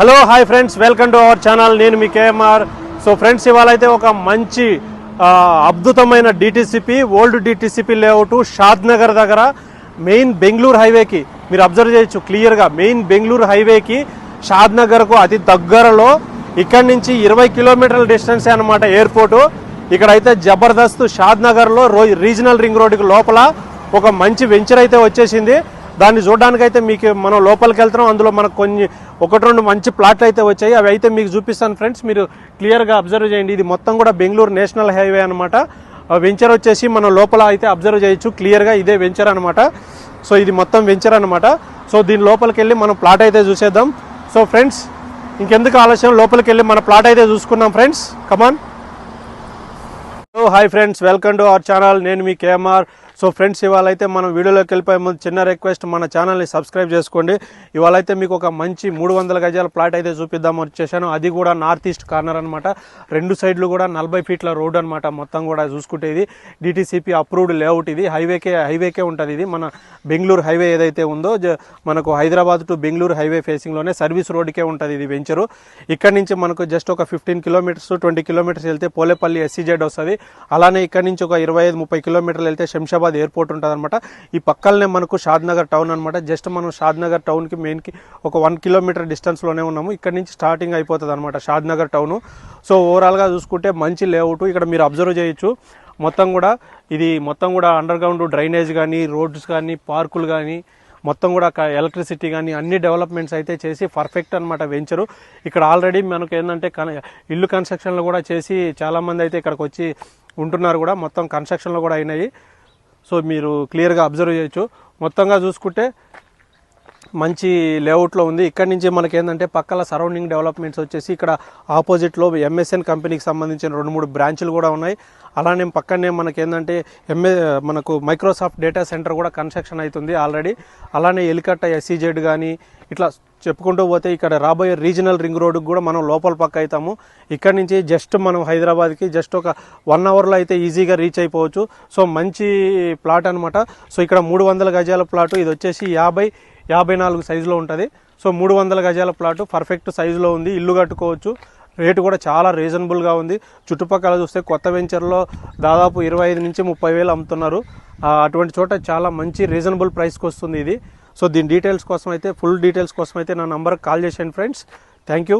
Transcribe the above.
Hello hi friends welcome to our channel. నేను మీ KMR. So friends ఇవాళ అయితే ఒక మంచి అద్భుతమైన DTCP old DTCP layout Shadnagar దగ్గర మెయిన్ బెంగళూరు హైవేకి. మీరు అబ్జర్వ్ చేయొచ్చు క్లియర్గా మెయిన్ బెంగళూరు హైవేకి షాద్ నగర్కు అతి దగ్గరలో ఇక్కడి నుంచి ఇరవై కిలోమీటర్ల డిస్టెన్స్ అనమాట ఎయిర్పోర్టు. ఇక్కడైతే జబర్దస్త్ షాద్ నగర్లో రో రీజనల్ రింగ్ రోడ్డుకి లోపల ఒక మంచి వెంచర్ అయితే వచ్చేసింది. దాన్ని చూడడానికైతే అయితే మీకు మనం లోపలికి వెళ్తున్నాం. అందులో మనకు కొన్ని ఒకటి రెండు మంచి ప్లాట్లు అయితే వచ్చాయి. అవి అయితే మీకు చూపిస్తాను ఫ్రెండ్స్. మీరు క్లియర్గా అబ్జర్వ్ చేయండి. ఇది మొత్తం కూడా బెంగళూరు నేషనల్ హైవే అనమాట వెంచర్ వచ్చేసి మనం లోపల అయితే అబ్జర్వ్ చేయొచ్చు. క్లియర్గా ఇదే వెంచర్ అనమాట సో ఇది మొత్తం వెంచర్ అనమాట సో దీని లోపలికి వెళ్ళి మనం ప్లాట్ అయితే చూసేద్దాం. సో ఫ్రెండ్స్ ఇంకెందుకు ఆలస్యం? లోపలికి వెళ్ళి మన ప్లాట్ అయితే చూసుకున్నాం friends. Come on hello hi friends welcome to our channel నేను మీ కేఎంఆర్. సో ఫ్రెండ్స్ ఇవాళైతే మనం వీడియోలోకి వెళ్ళిపోయే ముందు చిన్న రిక్వెస్ట్ మన ఛానల్ని సబ్స్క్రైబ్ చేసుకోండి. ఇవాళ అయితే మీకు ఒక మంచి మూడు వందల గజాల ప్లాట్ అయితే చూపిద్దామని వచ్చేసాను. అది కూడా నార్త్ ఈస్ట్ కార్నర్ అనమాట రెండు సైడ్లు కూడా నలభై ఫీట్ల రోడ్ అనమాట మొత్తం కూడా చూసుకుంటే ఇది డిటీసీపీ అప్రూవ్డ్ లేఅవుట్ ఇది. హైవేకే హైవేకే ఉంటుంది ఇది. మన బెంగళూరు హైవే ఏదైతే ఉందో జ- మనకు హైదరాబాద్ టు బెంగళూరు హైవే ఫేసింగ్లోనే సర్వీస్ రోడ్కే ఉంటుంది ఇది వెంచరు ఇక్కడ నుంచి మనకు జస్ట్ ఒక ఫిఫ్టీన్ కిలోమీటర్స్ ట్వంటీ కిలోమీటర్స్ వెళ్తే పోలేపల్లి ఎస్సీజెడ్ వస్తుంది. అలానే ఇక్కడ నుంచి ఒక ఇరవై ఐదు ముప్పై కిలోమీటర్లు వెళ్తే శంషాబాద్ ఎయిర్పోర్ట్ ఉంటుంది అనమాట ఈ పక్కలనే మనకు షాద్నగర్ టౌన్ అనమాట జస్ట్ మనం షాద్నగర్ టౌన్కి మెయిన్కి ఒక వన్ కిలోమీటర్ డిస్టెన్స్లోనే ఉన్నాము. ఇక్కడ నుంచి స్టార్టింగ్ అయిపోతుంది అనమాట షాద్నగర్ టౌను. సో ఓవరాల్గా చూసుకుంటే మంచి లేఅవుట్. ఇక్కడ మీరు అబ్జర్వ్ చేయొచ్చు. మొత్తం కూడా ఇది మొత్తం కూడా అండర్ గ్రౌండ్ డ్రైనేజ్ కానీ రోడ్స్ కానీ పార్కులు కానీ మొత్తం కూడా ఎలక్ట్రిసిటీ కానీ అన్ని డెవలప్మెంట్స్ అయితే చేసి పర్ఫెక్ట్ అనమాట వెంచరు. ఇక్కడ ఆల్రెడీ మనకు ఏంటంటే కన ఇల్లు కన్స్ట్రక్షన్లు కూడా చేసి చాలామంది అయితే ఇక్కడికి వచ్చి ఉంటున్నారు కూడా. మొత్తం కన్స్ట్రక్షన్లు కూడా అయినాయి. సో మీరు క్లియర్గా అబ్జర్వ్ చేయొచ్చు. మొత్తంగా చూసుకుంటే మంచి లేఅవుట్లో ఉంది. ఇక్కడ నుంచి మనకి ఏంటంటే పక్కల సరౌండింగ్ డెవలప్మెంట్స్ వచ్చేసి ఇక్కడ ఆపోజిట్లో ఎంఎస్ఎన్ కంపెనీకి సంబంధించిన రెండు మూడు బ్రాంచులు కూడా ఉన్నాయి. అలానే పక్కనే మనకి ఏంటంటే ఎంఏ మనకు మైక్రోసాఫ్ట్ డేటా సెంటర్ కూడా కన్స్ట్రక్షన్ అవుతుంది ఆల్రెడీ అలానే ఎలికట్ట ఎస్సీజెడ్ కానీ ఇట్లా చెప్పుకుంటూ పోతే ఇక్కడ రాబోయే రీజనల్ రింగ్ రోడ్డుకి కూడా మనం లోపల పక్క అవుతాము. ఇక్కడ నుంచి జస్ట్ మనం హైదరాబాద్కి జస్ట్ ఒక వన్ అవర్లో అయితే ఈజీగా రీచ్ అయిపోవచ్చు. సో మంచి ప్లాట్ అనమాట సో ఇక్కడ మూడు వందల గజాల ప్లాట్ ఇది వచ్చేసి యాభై యాభై నాలుగు సైజులో ఉంటుంది. సో మూడు వందల గజాల ప్లాటు పర్ఫెక్ట్ సైజులో ఉంది. ఇల్లు కట్టుకోవచ్చు. రేటు కూడా చాలా రీజనబుల్గా ఉంది. చుట్టుపక్కల చూస్తే కొత్త వెంచర్లో దాదాపు ఇరవై ఐదు నుంచి ముప్పై వేలు అమ్ముతున్నారు. అటువంటి చోట చాలా మంచి రీజనబుల్ ప్రైస్కి వస్తుంది ఇది. సో దీని డీటెయిల్స్ కోసం అయితే ఫుల్ డీటెయిల్స్ కోసం అయితే నా నంబర్కి కాల్ చేసాను ఫ్రెండ్స్ థ్యాంక్ యూ